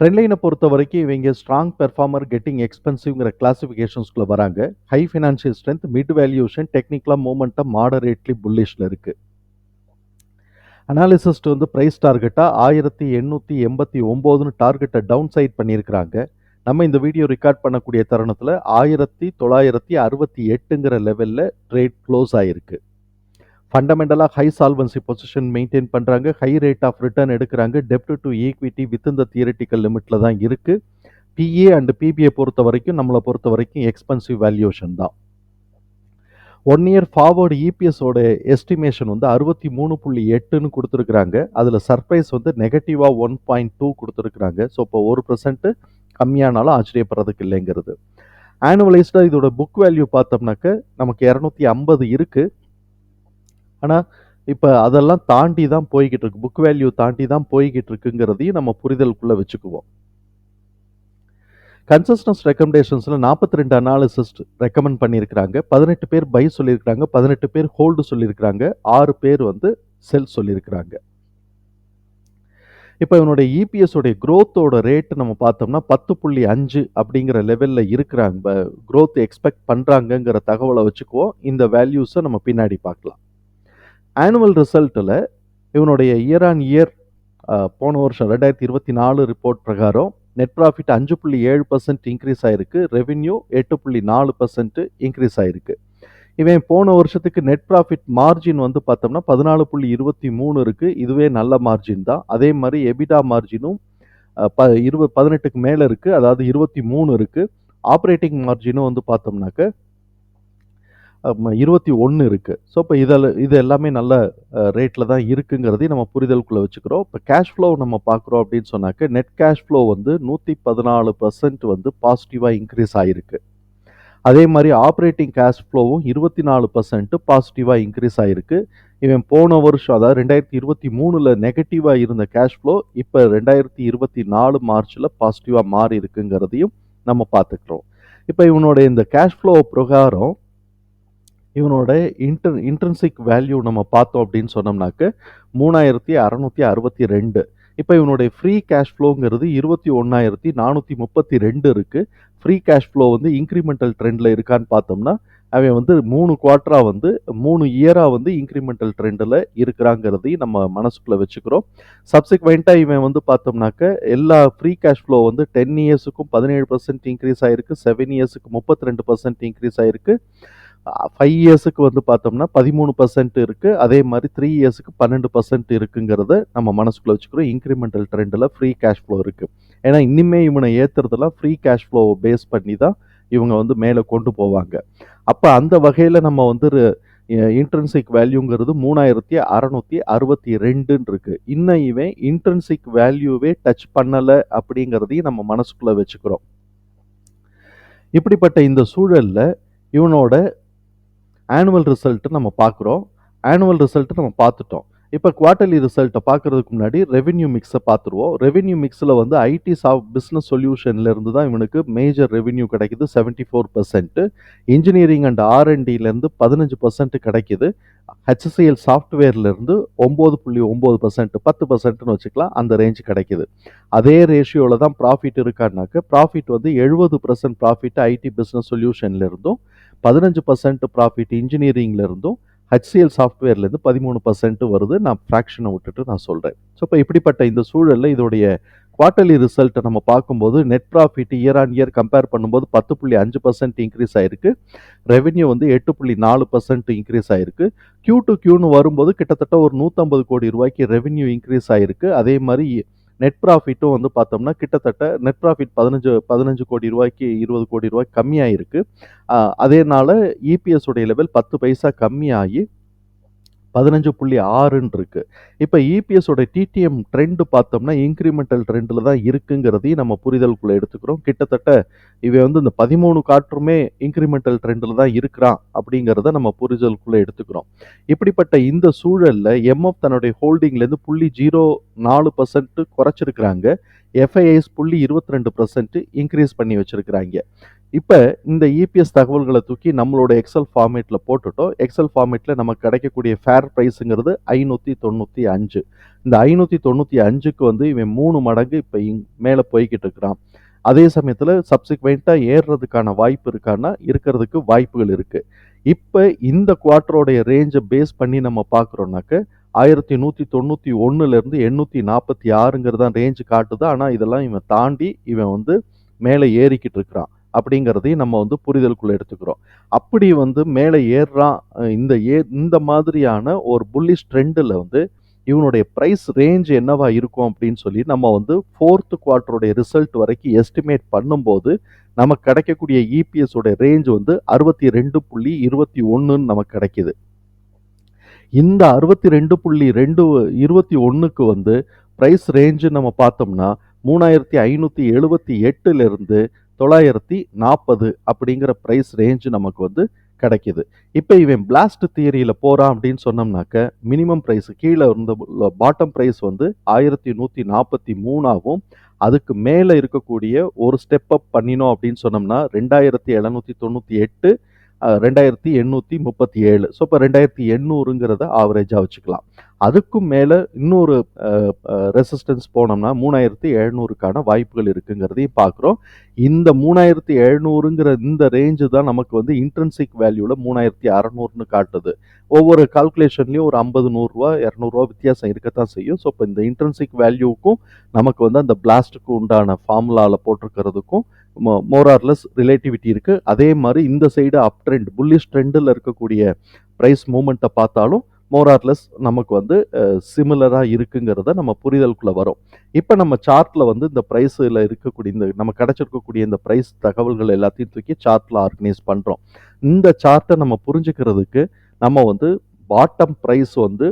ட்ரெண்ட்லைனை பொறுத்த வரைக்கும் இவங்க ஸ்ட்ராங் பெர்ஃபார்மர் கெட்டிங் எக்ஸ்பென்சிவ்ங்கிற கிளாஸிஃபிகேஷன்ஸ்குள்ளே வராங்க. High financial strength mid valuation டெக்னிக்கலாக மூமெண்ட்டாக மாடரேட்லி புல்லிஷில் இருக்குது அனாலிசிஸ்ட் வந்து ப்ரைஸ் டார்கெட்டாக ஆயிரத்தி எண்ணூற்றி எண்பத்தி ஒம்போதுன்னு டார்கெட்டை டவுன் சைட் பண்ணியிருக்கிறாங்க. நம்ம இந்த வீடியோ ரெக்கார்ட் பண்ணக்கூடிய தருணத்தில் ஆயிரத்தி தொள்ளாயிரத்தி அறுபத்தி எட்டுங்கிற லெவலில் ட்ரேட் க்ளோஸ் ஆகிருக்கு ஃபண்டமெண்டலாக ஹை சால்வன்சி பொசிஷன் மெயின்டைன் பண்ணுறாங்க ஹை ரேட் ஆஃப் ரிட்டர்ன் எடுக்கிறாங்க. டெப்ட் டு ஈக்விட்டி வித் இந்த தியரட்டிக்கல் லிமிட்டில் தான் இருக்குது பிஏ அண்ட் பிபிஏ பொறுத்த வரைக்கும் நம்மளை பொறுத்த வரைக்கும் எக்ஸ்பென்சிவ் வேல்யூஷன் தான். ஒன் இயர் ஃபார்வர்டு இபிஎஸோட எஸ்டிமேஷன் வந்து அறுபத்தி மூணு புள்ளி எட்டுன்னு கொடுத்துருக்குறாங்க. அதில் சர்ப்ரைஸ் வந்து நெகட்டிவாக ஒன் பாயிண்ட் டூ கொடுத்துருக்குறாங்க. ஸோ இப்போ ஒரு பர்சன்ட்டு கம்மியானாலும் ஆச்சரியப்படுறதுக்கு இல்லைங்கிறது. ஆனுவலைஸ்டாக இதோட புக் வேல்யூ பார்த்தோம்னாக்க நமக்கு இரநூத்தி ஐம்பது இருக்குது ஆனால் இப்போ அதெல்லாம் தாண்டி தான் போய்கிட்டு இருக்கு. புக் வேல்யூ தாண்டி தான் போய்கிட்டு இருக்குங்கிறதையும் நம்ம புரிதலுக்குள்ளே வச்சுக்குவோம். கன்சஸ்டன்ஸ் ரெக்கமெண்டேஷன்ஸில் நாற்பத்தி ரெண்டு அனாலிசிஸ்ட் ரெக்கமெண்ட் பண்ணியிருக்கிறாங்க. பதினெட்டு பேர் பை சொல்லியிருக்கிறாங்க. பதினெட்டு பேர் ஹோல்டு சொல்லியிருக்கிறாங்க. ஆறு பேர் வந்து செல் சொல்லியிருக்கிறாங்க. இப்போ இவனுடைய இபிஎஸ் உடைய growth-ஓட ரேட் நம்ம பார்த்தோம்னா பத்து புள்ளி அஞ்சு அப்படிங்கிற லெவலில் இருக்கிறாங்க க்ரோத் எக்ஸ்பெக்ட் பண்ணுறாங்கங்கிற தகவலை வச்சுக்குவோம். இந்த வேல்யூஸை நம்ம பின்னாடி பார்க்கலாம். ஆனுவல் ரிசல்ட்டில் இவனுடைய இயர் ஆன் இயர் போன வருஷம் ரெண்டாயிரத்தி இருபத்தி நாலு ரிப்போர்ட் பிரகாரம் நெட் ப்ராஃபிட் அஞ்சு புள்ளி ஏழு பர்சன்ட் இன்க்ரீஸ் ஆயிருக்கு. ரெவென்யூ எட்டு புள்ளி நாலு பர்சன்ட் இன்க்ரீஸ் ஆயிருக்கு. இவன் போன வருஷத்துக்கு நெட் ப்ராஃபிட் மார்ஜின் வந்து பார்த்தோம்னா பதினாலு புள்ளி இருபத்தி மூணு இருக்குது இதுவே நல்ல மார்ஜின் தான். அதே மாதிரி எபிடா மார்ஜினும் ப இருபது பதினெட்டுக்கு மேலே இருக்குது அதாவது இருபத்தி மூணு இருக்குது ஆப்ரேட்டிங் மார்ஜினும் வந்து பார்த்தோம்னாக்க இருபத்தி ஒன்று இருக்குது ஸோ இப்போ இதில் இது எல்லாமே நல்ல ரேட்டில் தான் இருக்குங்கிறதையும் நம்ம புரிதலுக்குள்ளே வச்சுக்கிறோம். இப்போ கேஷ் ஃப்ளோ நம்ம பார்க்குறோம் அப்படின்னு சொன்னாக்க நெட் கேஷ் ஃப்ளோ வந்து நூற்றி பதினாலு பர்சன்ட் வந்து பாசிட்டிவாக இன்க்ரீஸ் ஆகிருக்கு அதே மாதிரி ஆப்ரேட்டிங் கேஷ் ஃப்ளோவும் இருபத்தி நாலு பர்சன்ட் பாசிட்டிவாக இன்க்ரீஸ் ஆகிருக்கு இவன் போன வருஷம் அதாவது ரெண்டாயிரத்தி இருபத்தி மூணில் நெகட்டிவாக இருந்த கேஷ் ஃப்ளோ இப்போ ரெண்டாயிரத்தி இருபத்தி நாலு மார்ச்சில் பாசிட்டிவாக மாறி இருக்குங்கிறதையும் நம்ம பார்த்துக்கிறோம். இப்போ இவனுடைய இந்த கேஷ் ஃப்ளோ பிரகாரம் இவனோட இன்டர் இன்ட்ரன்சிக் வேல்யூ நம்ம பார்த்தோம் அப்படின்னு சொன்னோம்னாக்க மூணாயிரத்தி அறநூற்றி அறுபத்தி ரெண்டு. இப்போ இவனுடைய ஃப்ரீ கேஷ் ஃப்ளோங்கிறது இருபத்தி ஒன்றாயிரத்தி நானூற்றி முப்பத்தி ரெண்டு இருக்குது ஃப்ரீ கேஷ் ஃப்ளோ வந்து இன்க்ரிமெண்டல் ட்ரெண்டில் இருக்கான்னு பார்த்தோம்னா அவன் வந்து மூணு குவார்ட்டராக வந்து மூணு இயராக வந்து இன்க்ரிமெண்டல் ட்ரெண்டில் இருக்கிறாங்கிறதையும் நம்ம மனசுக்குள்ளே வச்சுக்கிறோம். சப்சிக்வெண்ட்டாக இவன் வந்து பார்த்தோம்னாக்க எல்லா ஃப்ரீ கேஷ் ஃப்ளோ வந்து டென் இயர்ஸுக்கும் பதினேழு பர்சன்ட் இன்க்ரீஸ் ஆகிருக்கு செவன் இயர்ஸுக்கு முப்பத்தி ரெண்டு பர்சன்ட் இன்க்ரீஸ் ஆகிருக்கு ஃபைவ் இயர்ஸுக்கு வந்து பார்த்தோம்னா பதிமூணு பர்சன்ட் இருக்குது அதே மாதிரி த்ரீ இயர்ஸுக்கு பன்னெண்டு பர்சன்ட் இருக்குங்கிறத நம்ம மனசுக்குள்ளே வச்சுக்கிறோம். இன்க்ரிமெண்டல் ட்ரெண்டில் ஃப்ரீ கேஷ் ஃப்ளோ இருக்குது ஏன்னா இன்னுமே இவனை ஏற்றுறதெல்லாம் ஃப்ரீ கேஷ் ஃப்ளோவை பேஸ் பண்ணி தான் இவங்க வந்து மேலே கொண்டு போவாங்க. அப்போ அந்த வகையில் நம்ம வந்து இன்ட்ரன்சிக் வேல்யூங்கிறது மூணாயிரத்தி அறநூற்றி அறுபத்தி ரெண்டுன்னு இருக்குது இன்னும் இவன் இன்ட்ரன்சிக் வேல்யூவே டச் பண்ணலை அப்படிங்கிறதையும் நம்ம மனசுக்குள்ளே வச்சுக்கிறோம். இப்படிப்பட்ட இந்த சூழலில் இவனோட ஆனுவல் ரிசல்ட்டு நம்ம பார்க்குறோம். ஆனுவல் ரிசல்ட்டு நம்ம பார்த்துட்டோம். இப்போ குவார்ட்டர்லி ரிசல்ட்டை பார்க்கறதுக்கு முன்னாடி ரெவென்யூ மிக்ஸை பார்த்துருவோம். ரெவென்யூ மிக்ஸில் வந்து ஐடி சாஃப்ட் பிஸ்னஸ் சொல்யூஷன்லேருந்து தான் இவனுக்கு மேஜர் ரெவென்யூ கிடைக்குது seventy four percent engineering and ஆர்என்டிலேருந்து பதினஞ்சு பர்சன்ட் கிடைக்கிது. ஹெச்சிஎல் சாஃப்ட்வேர்லேருந்து ஒம்பது புள்ளி ஒம்பது பர்சன்ட் பத்து பர்சன்ட்னு வச்சுக்கலாம் அந்த ரேஞ்ச் கிடைக்குது. அதே ரேஷியோவில் தான் ப்ராஃபிட் இருக்கான்னாக்க ப்ராஃபிட் வந்து எழுபது பர்சன்ட் ப்ராஃபிட் ஐடி பிஸ்னஸ் சொல்யூஷன்லேருந்தும் பதினஞ்சு பர்சன்ட் ப்ராஃபிட் இன்ஜினியரிங்லேருந்தும் ஹெச்சிஎல் சாஃப்ட்வேர்லேருந்து பதிமூணு பர்சன்ட் வருது. நான் ஃப்ராக்ஷனை விட்டுட்டு நான் சொல்கிறேன் ஸோ இப்போ இப்படிப்பட்ட இந்த சூழலில் இதோடைய குவார்ட்டர்லி ரிசல்ட்டை நம்ம பார்க்கும்போது net profit year on year compare பண்ணும்போது பத்து புள்ளி அஞ்சு பர்சன்ட் இன்க்ரீஸ் ஆயிருக்கு. ரெவென்யூ வந்து எட்டு புள்ளி நாலு பர்சன்ட் இன்க்ரீஸ் ஆயிருக்கு. கியூ டு கியூன்னு வரும்போது கிட்டத்தட்ட ஒரு நூற்றம்பது கோடி ரூபாய்க்கு ரெவென்யூ இன்க்ரீஸ் ஆயிருக்கு. அதே மாதிரி நெட் ப்ராஃபிட்டும் வந்து பார்த்தோம்னா கிட்டத்தட்ட நெட் ப்ராஃபிட் பதினஞ்சு பதினஞ்சு கோடி ரூபாய்க்கு இருபது கோடி ரூபாய் கம்மியாகிருக்கு அதேனால இபிஎஸ் உடைய லெவல் பத்து பைசா கம்மியாகி பதினஞ்சு புள்ளி ஆறுன்னு இருக்கு இப்போ இபிஎஸோட டிடிஎம் ட்ரெண்டு பார்த்தோம்னா இன்க்ரிமெண்டல் ட்ரெண்டில் தான் இருக்குங்கிறதையும் நம்ம புரிதலுக்குள்ளே எடுத்துக்கிறோம். கிட்டத்தட்ட இவன் வந்து இந்த பதிமூணு காற்றுமே இன்க்ரிமெண்டல் ட்ரெண்டில் தான் இருக்கிறான் அப்படிங்கிறத நம்ம புரிதலுக்குள்ளே எடுத்துக்கிறோம். இப்படிப்பட்ட இந்த சூழலில் எம்எஃப் தன்னுடைய ஹோல்டிங்லேருந்து புள்ளி ஜீரோ நாலு பர்சன்ட் குறைச்சிருக்கிறாங்க. எஃப்ஐஐஸ் புள்ளி இருபத்தி ரெண்டு பர்சன்ட் இன்க்ரீஸ் பண்ணி வச்சிருக்கிறாங்க. இப்போ இந்த இபிஎஸ் தகவல்களை தூக்கி நம்மளோட எக்ஸல் ஃபார்மேட்டில் போட்டுட்டோம். எக்ஸல் ஃபார்மேட்டில் நமக்கு கிடைக்கக்கூடிய ஃபேர் ப்ரைஸுங்கிறது ஐநூற்றி தொண்ணூற்றி அஞ்சு. இந்த ஐநூற்றி தொண்ணூற்றி அஞ்சுக்கு வந்து இவன் மூணு மடங்கு இப்போ இங் மேலே போய்கிட்டு இருக்கிறான். அதே சமயத்தில் சப்சிக்வெண்ட்டாக ஏறுறதுக்கான வாய்ப்பு இருக்கான்னா இருக்கிறதுக்கு வாய்ப்புகள் இருக்குது இப்போ இந்த குவார்ட்டரோடைய ரேஞ்சை பேஸ் பண்ணி நம்ம பார்க்குறோன்னாக்க ஆயிரத்தி நூற்றி தொண்ணூற்றி ஒன்றுலேருந்து எண்ணூற்றி நாற்பத்தி ஆறுங்கிறது தான் ரேஞ்சு காட்டுது. ஆனால் இதெல்லாம் இவன் தாண்டி இவன் வந்து மேலே ஏறிக்கிட்டு இருக்கிறான். அப்படிங்கிறதையும் நம்ம வந்து புரிதலுக்குள்ள எடுத்துக்கிறோம். அப்படி வந்து மேலே ஏறுறான் இந்த ஏ இந்த மாதிரியான ஒரு புல்லிஷ் ட்ரெண்டில் வந்து இவனுடைய ப்ரைஸ் ரேஞ்ச் என்னவா இருக்கும் அப்படின்னு சொல்லி நம்ம வந்து ஃபோர்த்து குவார்ட்டருடைய ரிசல்ட் வரைக்கும் எஸ்டிமேட் பண்ணும்போது நமக்கு கிடைக்கக்கூடிய இபிஎஸ் உடைய ரேஞ்ச் வந்து அறுபத்தி ரெண்டு புள்ளி இருபத்தி ஒன்றுன்னு நமக்கு கிடைக்கிது. இந்த அறுபத்தி ரெண்டு புள்ளி ரெண்டு இருபத்தி ஒன்றுக்கு வந்து ப்ரைஸ் ரேஞ்சு நம்ம பார்த்தோம்னா மூணாயிரத்தி ஐநூற்றி எழுபத்தி எட்டுலேருந்து தொள்ளாயிரத்தி நாற்பது அப்படிங்கிற ப்ரைஸ் ரேஞ்சு நமக்கு வந்து கிடைக்கிது. இப்போ இவன் பிளாஸ்ட் தியரியில் போகிறான் அப்படின்னு சொன்னோம்னாக்க மினிமம் ப்ரைஸ் கீழே இருந்த பாட்டம் ப்ரைஸ் வந்து ஆயிரத்தி நூற்றி நாற்பத்தி மூணாகவும் அதுக்கு மேலே இருக்கக்கூடிய ஒரு ஸ்டெப் அப் பண்ணினோம் அப்படின்னு சொன்னோம்னா ரெண்டாயிரத்தி எழுநூற்றி தொண்ணூற்றி எட்டு ரெண்டாயிரத்தி எண்ணூற்றி முப்பத்தி ஏழு. ஸோ இப்போ ரெண்டாயிரத்தி எண்ணூறுங்கிறத ஆவரேஜாக வச்சுக்கலாம். அதுக்கும் மேலே இன்னொரு ரெசிஸ்டன்ஸ் போனோம்னா மூணாயிரத்தி எழுநூறுக்கான வாய்ப்புகள் இருக்குங்கிறதையும் பார்க்குறோம். இந்த மூணாயிரத்தி எழுநூறுங்கிற இந்த ரேஞ்சு தான் நமக்கு வந்து இன்ட்ரென்சிக் வேல்யூவில் மூணாயிரத்தி அறநூறுன்னு காட்டுது. ஒவ்வொரு கால்குலேஷன்லேயும் ஒரு ஐம்பது நூறுரூவா இரநூறுவா வித்தியாசம் இருக்கத்தான் செய்யும். ஸோ இப்போ இந்த இன்ட்ரென்சிக் வேல்யூவுக்கும் நமக்கு வந்து அந்த பிளாஸ்ட்டுக்கு உண்டான ஃபார்முலாவில் போட்டிருக்கிறதுக்கும் மோரார்லெஸ் ரிலேட்டிவிட்டி இருக்குது அதே மாதிரி இந்த சைடு அப் ட்ரெண்ட் புல்லிஷ் ட்ரெண்டில் இருக்கக்கூடிய ப்ரைஸ் மூமெண்ட்டை பார்த்தாலும் மோரார்லெஸ் நமக்கு வந்து சிமிலராக இருக்குங்கிறத நம்ம புரிதலுக்குள்ளே வரும். இப்போ நம்ம சார்ட்டில் வந்து இந்த ப்ரைஸில் இருக்கக்கூடிய இந்த நம்ம கிடச்சிருக்கக்கூடிய இந்த ப்ரைஸ் தகவல்கள் எல்லாத்தையும் தூக்கி சார்ட்டில் ஆர்கனைஸ் பண்ணுறோம் இந்த சார்ட்டை நம்ம புரிஞ்சுக்கிறதுக்கு நம்ம வந்து பாட்டம் ப்ரைஸ் வந்து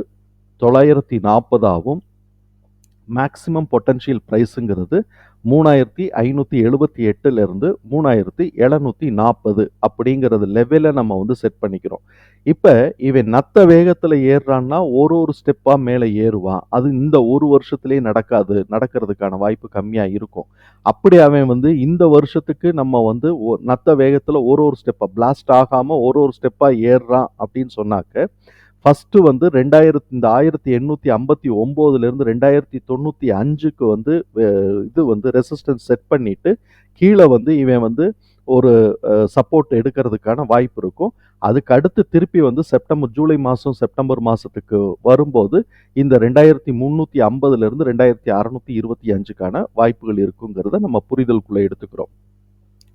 தொள்ளாயிரத்தி நாற்பதாகவும் மேக்ஸிமம் பொட்டன்ஷியல் ப்ரைஸுங்கிறது மூணாயிரத்தி ஐநூற்றி எழுபத்தி எட்டுலேருந்து மூணாயிரத்தி எழுநூற்றி நாற்பது அப்படிங்கிறது லெவலில் நம்ம வந்து செட் பண்ணிக்கிறோம். இப்போ இவன் நத்த வேகத்தில் ஏறுறான்னா ஒரு ஒரு ஸ்டெப்பாக மேலே ஏறுவான். அது இந்த ஒரு வருஷத்துலேயே நடக்காது நடக்கிறதுக்கான வாய்ப்பு கம்மியாக இருக்கும். அப்படி அவன் வந்து இந்த வருஷத்துக்கு நம்ம வந்து நத்த வேகத்தில் ஒரு ஒரு ஸ்டெப்பாக பிளாஸ்ட் ஆகாமல் ஒரு ஒரு ஸ்டெப்பாக ஏறுறான் அப்படின்னு சொன்னாக்க ஃபஸ்ட்டு வந்து ரெண்டாயிரத்தி இந்த ஆயிரத்தி எண்ணூற்றி ஐம்பத்தி ஒம்போதுலேருந்து ரெண்டாயிரத்தி தொண்ணூற்றி அஞ்சுக்கு வந்து இது வந்து ரெசிஸ்டன்ஸ் செட் பண்ணிவிட்டு கீழே வந்து இவன் வந்து ஒரு சப்போர்ட் எடுக்கிறதுக்கான வாய்ப்பு இருக்கும். அதுக்கு அடுத்து திருப்பி வந்து செப்டம்பர் ஜூலை மாதம் செப்டம்பர் மாதத்துக்கு வரும்போது இந்த ரெண்டாயிரத்தி முந்நூற்றி ஐம்பதுலேருந்து ரெண்டாயிரத்தி அறநூற்றி இருபத்தி அஞ்சுக்கான வாய்ப்புகள் இருக்குங்கிறத நம்ம புரிதலுக்குள்ளே எடுத்துக்கிறோம்.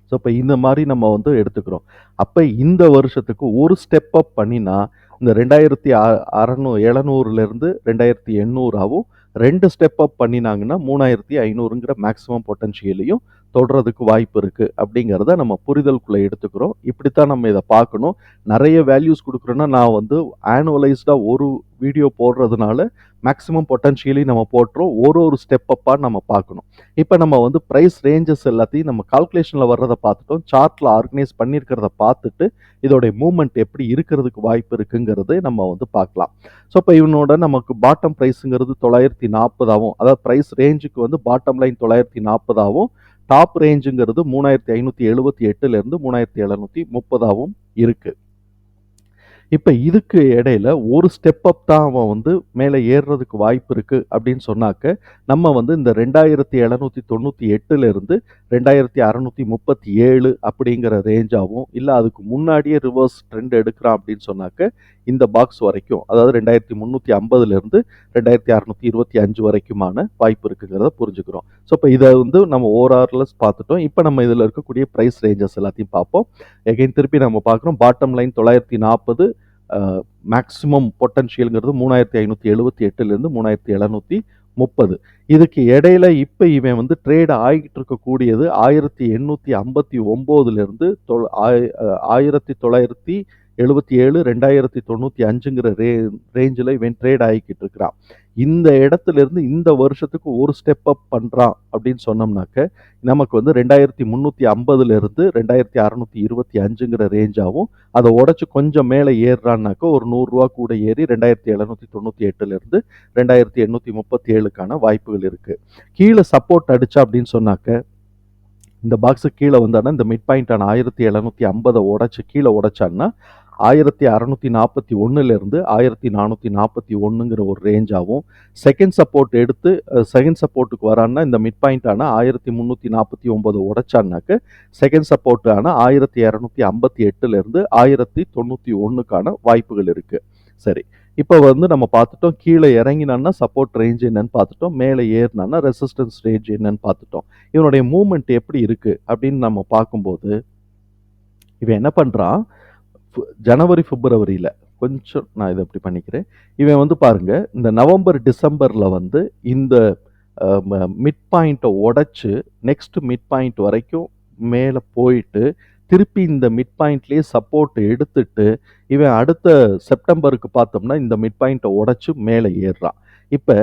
ஸோ இப்போ இந்த மாதிரி நம்ம வந்து எடுத்துக்கிறோம். அப்போ இந்த வருஷத்துக்கு ஒரு ஸ்டெப் அப் பண்ணினா இந்த ரெண்டாயிரத்தி அறநூ எழுநூறுலேருந்து ரெண்டாயிரத்தி எண்ணூறாவும் ரெண்டு ஸ்டெப் அப் பண்ணினாங்கன்னா மூணாயிரத்தி ஐநூறுங்கிற மேக்ஸிமம் பொட்டன்ஷியலையும் தொடுறதுக்கு வாய்ப்பு இருக்குது அப்படிங்கிறத நம்ம புரிதலுக்குள்ளே எடுத்துக்கிறோம். இப்படித்தான் நம்ம இதை பார்க்கணும். நிறைய வேல்யூஸ் கொடுக்குறோன்னா நான் வந்து ஆனுவலைஸ்டாக ஒரு வீடியோ போடுறதுனால மேக்ஸிமம் பொட்டன்ஷியலி நம்ம போட்டுரும். ஒரு ஒரு ஸ்டெப் அப்பாக நம்ம பார்க்கணும். இப்போ நம்ம வந்து ப்ரைஸ் ரேஞ்சஸ் எல்லாத்தையும் நம்ம கால்குலேஷனில் வர்றதை பார்த்துட்டோம். சார்ட்டில் ஆர்கனைஸ் பண்ணியிருக்கிறத பார்த்துட்டு இதோடைய மூமெண்ட் எப்படி இருக்கிறதுக்கு வாய்ப்பு இருக்குங்கிறதை நம்ம வந்து பார்க்கலாம். ஸோ இப்போ இவனோட நமக்கு பாட்டம் ப்ரைஸுங்கிறது தொள்ளாயிரத்தி நாற்பதாகவும் அதாவது ப்ரைஸ் ரேஞ்சுக்கு வந்து பாட்டம் லைன் தொள்ளாயிரத்தி நாற்பதாகவும் டாப் ரேஞ்சுங்கிறது மூணாயிரத்தி ஐநூற்றி எழுபத்தி எட்டுலேருந்து மூணாயிரத்தி எழுநூற்றி முப்பதாகவும் இருக்குது இப்போ இதுக்கு இடையில ஒரு ஸ்டெப் அப் தான் அவன் வந்து மேலே ஏறுறதுக்கு வாய்ப்பு இருக்குது அப்படின்னு சொன்னாக்க நம்ம வந்து இந்த ரெண்டாயிரத்தி எழுநூற்றி தொண்ணூற்றி எட்டுலேருந்து ரெண்டாயிரத்தி அறநூற்றி முப்பத்தி ஏழு அப்படிங்கிற ரேஞ்சாகவும் இல்லை அதுக்கு முன்னாடியே ரிவர்ஸ் ட்ரெண்ட் எடுக்கிறான் அப்படின்னு சொன்னாக்க இந்த பாக்ஸ் வரைக்கும் அதாவது ரெண்டாயிரத்தி முந்நூற்றி ஐம்பதுலேருந்து ரெண்டாயிரத்தி அறநூற்றி இருபத்தி அஞ்சு வரைக்குமான வாய்ப்பு இருக்குங்கிறத புரிஞ்சுக்கிறோம். ஸோ இப்போ இதை வந்து நம்ம ஓஆர்எல்எஸ் பார்த்துட்டோம். இப்போ நம்ம இதில் இருக்கக்கூடிய ப்ரைஸ் ரேஞ்சஸ் எல்லாத்தையும் பார்ப்போம். எகைன் திருப்பி நம்ம பார்க்குறோம். பாட்டம் லைன் தொள்ளாயிரத்தி நாற்பது மேக்ஸிமம் பொட்டன்ஷியலுங்கிறது மூணாயிரத்தி ஐநூற்றி எழுபத்தி எட்டுலேருந்து மூணாயிரத்தி எழுநூற்றி முப்பது. இதுக்கு இடையில இப்போ இவன் வந்து ட்ரேட் ஆகிட்டு இருக்கக்கூடியது ஆயிரத்தி எண்ணூற்றி ஐம்பத்தி ஒம்போதுலேருந்து தொ ஆயிரத்தி தொள்ளாயிரத்தி எழுபத்தி ஏழு ரெண்டாயிரத்தி தொண்ணூற்றி அஞ்சுங்கிற ரே ரேஞ்சில் இவன் ட்ரேட் ஆகிக்கிட்டு இருக்கிறான் இந்த இடத்துல இருந்து இந்த வருஷத்துக்கு ஒரு ஸ்டெப் அப் பண்ணுறான் அப்படின்னு சொன்னோம்னாக்க நமக்கு வந்து ரெண்டாயிரத்தி முந்நூற்றி ஐம்பதுலேருந்து ரெண்டாயிரத்தி அறநூற்றி இருபத்தி அஞ்சுங்கிற ரேஞ்சாகவும் அதை உடச்சி கொஞ்சம் மேலே ஏறுறான்னாக்க ஒரு நூறுரூவா கூட ஏறி ரெண்டாயிரத்தி எழுநூற்றி தொண்ணூற்றி எட்டுலேருந்து ரெண்டாயிரத்தி எண்ணூற்றி முப்பத்தி ஏழுக்கான வாய்ப்புகள் இருக்குது கீழே சப்போர்ட் அடிச்சா அப்படின்னு சொன்னாக்க இந்த பாக்ஸு கீழே வந்தானா இந்த மிட் பாயிண்டான ஆயிரத்தி எழுநூற்றி ஐம்பதை உடச்சி கீழே உடைச்சான்னா ஆயிரத்தி அறநூற்றி நாற்பத்தி ஒன்றுலேருந்து ஆயிரத்தி நானூற்றி நாற்பத்தி ஒன்றுங்கிற ஒரு ரேஞ்சாகவும் செகண்ட் சப்போர்ட் எடுத்து செகண்ட் சப்போர்ட்டுக்கு வரான்னா இந்த மிட் பாயிண்ட்டான ஆயிரத்தி முந்நூற்றி நாற்பத்தி ஒம்பது உடைச்சான்னாக்க செகண்ட் சப்போர்ட்டான ஆயிரத்தி இரநூத்தி ஐம்பத்தி எட்டுலேருந்து ஆயிரத்தி தொண்ணூற்றி ஒன்றுக்கான வாய்ப்புகள் இருக்குது சரி இப்போ வந்து நம்ம பார்த்துட்டோம் கீழே இறங்கினான்னா சப்போர்ட் ரேஞ்ச் என்னன்னு பார்த்துட்டோம் மேலே ஏறினான்னா ரெசிஸ்டன்ஸ் ரேஞ்ச் என்னன்னு பார்த்துட்டோம். இவனுடைய மூமெண்ட் எப்படி இருக்குது அப்படின்னு நம்ம பார்க்கும்போது இவன் என்ன பண்ணுறான் ஜனவரி பிப்ரவரியில் கொஞ்சம் நான் இதை இப்படி பண்ணிக்கிறேன். இவன் வந்து பாருங்கள் இந்த நவம்பர் டிசம்பரில் வந்து இந்த மிட் பாயிண்ட்டை உடச்சி நெக்ஸ்ட் மிட் பாயிண்ட் வரைக்கும் மேலே போயிட்டு திருப்பி இந்த மிட் பாயிண்ட்லேயே சப்போர்ட் எடுத்துட்டு இவன் அடுத்த செப்டம்பருக்கு பார்த்தோம்னா இந்த மிட் பாயிண்ட்டை உடச்சி மேலே ஏறுறான். இப்போ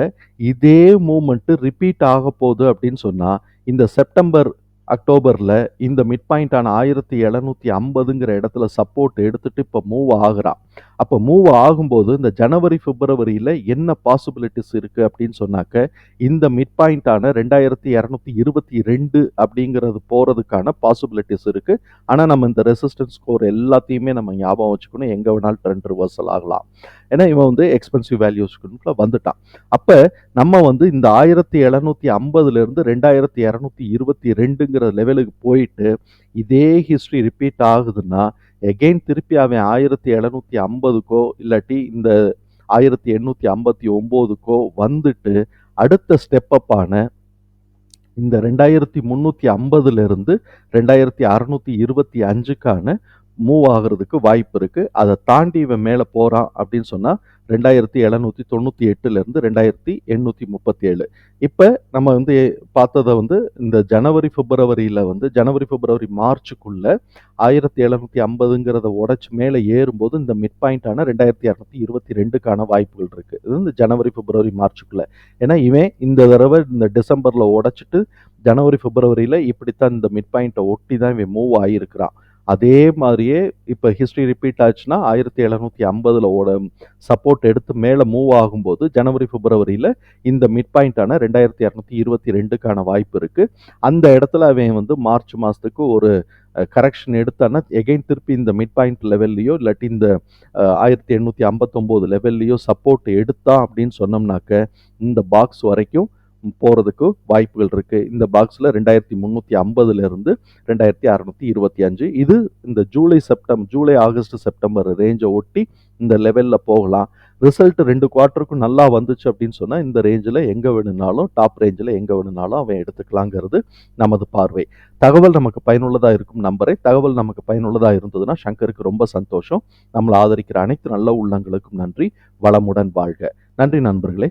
இதே மூமெண்ட்டு ரிப்பீட் ஆக போகுது அப்படின்னு சொன்னால் இந்த செப்டம்பர் அக்டோபரில் இந்த மிட் பாயிண்டான ஆயிரத்தி எழுநூற்றி ஐம்பதுங்கிற இடத்துல சப்போர்ட் எடுத்துட்டு இப்போ மூவ் ஆகுறான் அப்போ மூவ் ஆகும்போது இந்த ஜனவரி பிப்ரவரியில் என்ன பாசிபிலிட்டிஸ் இருக்குது அப்படின்னு சொன்னாக்க இந்த மிட் பாயிண்டான ரெண்டாயிரத்தி இரநூத்தி இருபத்தி ரெண்டு அப்படிங்கிறது போகிறதுக்கான பாசிபிலிட்டிஸ் இருக்குது ஆனால் நம்ம இந்த ரெசிஸ்டன்ஸ் ஸ்கோர் எல்லாத்தையுமே நம்ம ஞாபகம் வச்சுக்கணும். எங்கே வேணாலும் ட்ரெண்ட் ரிவர்சல் ஆகலாம். ஏன்னா இவன் வந்து எக்ஸ்பென்சிவ் வேல்யூஸ்க்குள்ள வந்துட்டான். அப்போ நம்ம வந்து இந்த ஆயிரத்தி எழுநூற்றி ஐம்பதுலேருந்து ரெண்டாயிரத்தி இரநூத்தி இருபத்தி ரெண்டுங்கிற லெவலுக்கு போயிட்டு இதே ஹிஸ்ட்ரி ரிப்பீட் ஆகுதுன்னா எகெயின் திருப்பி அவன் ஆயிரத்தி எழுநூற்றி ஐம்பதுக்கோ இல்லாட்டி இந்த ஆயிரத்தி எண்ணூற்றி ஐம்பத்தி ஒம்போதுக்கோ வந்துட்டு அடுத்த ஸ்டெப்பப்பான இந்த ரெண்டாயிரத்தி முந்நூற்றி ஐம்பதுலேருந்து ரெண்டாயிரத்தி அறநூற்றி இருபத்தி அஞ்சுக்கான மூவ் ஆகிறதுக்கு வாய்ப்பு இருக்குது அதை தாண்டி இவன் மேலே போகிறான் அப்படின்னு சொன்னால் ரெண்டாயிரத்தி எழுநூற்றி தொண்ணூற்றி எட்டுலேருந்து ரெண்டாயிரத்தி எண்ணூற்றி முப்பத்தி ஏழு. இப்போ நம்ம வந்து பார்த்ததை வந்து இந்த ஜனவரி பிப்ரவரியில் வந்து ஜனவரி பிப்ரவரி மார்ச்சுக்குள்ளே ஆயிரத்தி எழுநூற்றி ஐம்பதுங்கிறத உடச்சி மேலே ஏறும்போது இந்த மிட் பாயிண்டான ரெண்டாயிரத்தி இரநூத்தி இருபத்தி ரெண்டுக்கான வாய்ப்புகள் இருக்குது இது இந்த ஜனவரி பிப்ரவரி மார்ச்சுக்குள்ளே. ஏன்னா இவன் இந்த தடவை இந்த டிசம்பரில் உடச்சிட்டு ஜனவரி பிப்ரவரியில் இப்படித்தான் இந்த மிட் பாயிண்ட்டை ஒட்டி தான் இவன் மூவ் ஆகியிருக்கிறான். அதே மாதிரியே இப்போ ஹிஸ்ட்ரி ரிப்பீட் ஆச்சுன்னா ஆயிரத்தி எழுநூற்றி ஐம்பதில் ஓட சப்போர்ட் எடுத்து மேலே மூவ் ஆகும்போது ஜனவரி பிப்ரவரியில் இந்த மிட் பாயிண்டான ரெண்டாயிரத்தி இரநூத்தி இருபத்தி ரெண்டுக்கான வாய்ப்பு இருக்குது அந்த இடத்துல அவன் வந்து மார்ச் மாதத்துக்கு ஒரு கரெக்ஷன் எடுத்தானா எகைன் திருப்பி இந்த மிட் பாயிண்ட் லெவல்லையோ இல்லாட்டி இந்த ஆயிரத்தி எண்ணூற்றி ஐம்பத்தொம்போது லெவல்லையோ சப்போர்ட் எடுத்தான் அப்படின்னு சொன்னோம்னாக்க இந்த பாக்ஸ் வரைக்கும் போகிறதுக்கு வாய்ப்புகள் இருக்குது இந்த பாக்ஸில் ரெண்டாயிரத்தி முந்நூற்றி ஐம்பதுலேருந்து ரெண்டாயிரத்தி அறநூற்றி இருபத்தி அஞ்சு. இது இந்த ஜூலை செப்டம் ஜூலை ஆகஸ்ட் செப்டம்பர் ரேஞ்சை ஒட்டி இந்த லெவலில் போகலாம். ரிசல்ட் ரெண்டு குவார்ட்டருக்கும் நல்லா வந்துச்சு அப்படின்னு சொன்னால் இந்த ரேஞ்சில் எங்கே வேணுனாலும் டாப் ரேஞ்சில் எங்கே வேணுனாலும் அவன் எடுத்துக்கலாங்கிறது நமது பார்வை. தகவல் நமக்கு பயனுள்ளதாக இருக்கும் நம்பரை. தகவல் நமக்கு பயனுள்ளதாக இருந்ததுன்னா சங்கருக்கு ரொம்ப சந்தோஷம். நம்மளை ஆதரிக்கிற அனைத்து நல்ல உள்ளங்களுக்கும் நன்றி. வளமுடன் வாழ்க. நன்றி நண்பர்களே.